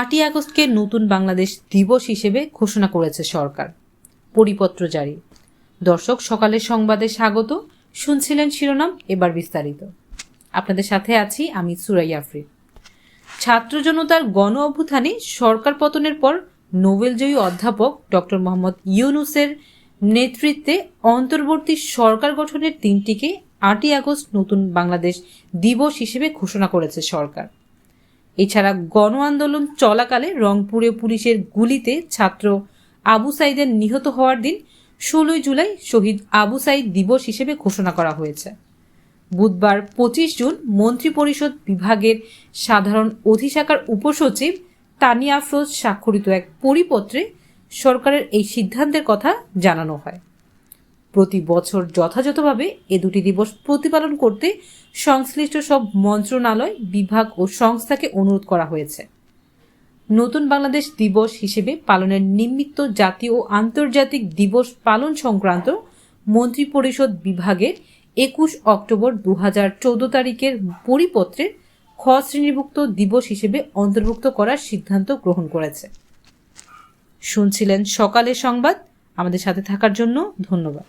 আটই আগস্টকে নতুন বাংলাদেশ দিবস হিসেবে ঘোষণা করেছে সরকার। পরিপত্র জারি। দর্শক, সকালের সংবাদে স্বাগত। শুনছিলেন শিরোনাম, এবার বিস্তারিত। আপনাদের সাথে আছি আমি সুরাই আফরিদ ছাত্র জনতার গণ অভ্যুত্থানে সরকার পতনের পর নোবেলজয়ী অধ্যাপক ডক্টর মোহাম্মদ ইউনুসের নেতৃত্বে অন্তর্বর্তী সরকার গঠনের দিনটিকে আটই আগস্ট নতুন বাংলাদেশ দিবস হিসেবে ঘোষণা করেছে সরকার। এছাড়া গণ আন্দোলন চলাকালে রংপুরে পুলিশের গুলিতে ছাত্র আবু সাইদের নিহত হওয়ার দিন ষোলোই জুলাই শহীদ আবু সাইদ দিবস হিসেবে ঘোষণা করা হয়েছে। বুধবার পঁচিশ জুন মন্ত্রিপরিষদ বিভাগের সাধারণ অধিশাখার উপসচিব তানিয়া আফরোজ স্বাক্ষরিত এক পরিপত্রে সরকারের এই সিদ্ধান্তের কথা জানানো হয়। প্রতি বছর যথাযথভাবে এ দুটি দিবস প্রতিপালন করতে সংশ্লিষ্ট সব মন্ত্রণালয়, বিভাগ ও সংস্থাকে অনুরোধ করা হয়েছে। নতুন বাংলাদেশ দিবস হিসেবে পালনের নিমিত্ত জাতীয় ও আন্তর্জাতিক দিবস পালন সংক্রান্ত মন্ত্রিপরিষদ বিভাগের একুশ অক্টোবর দু হাজার চোদ্দ তারিখের পরিপত্রে খ শ্রেণীভুক্ত দিবস হিসেবে অন্তর্ভুক্ত করার সিদ্ধান্ত গ্রহণ করেছে। শুনছিলেন সকালের সংবাদ। আমাদের সাথে থাকার জন্য ধন্যবাদ।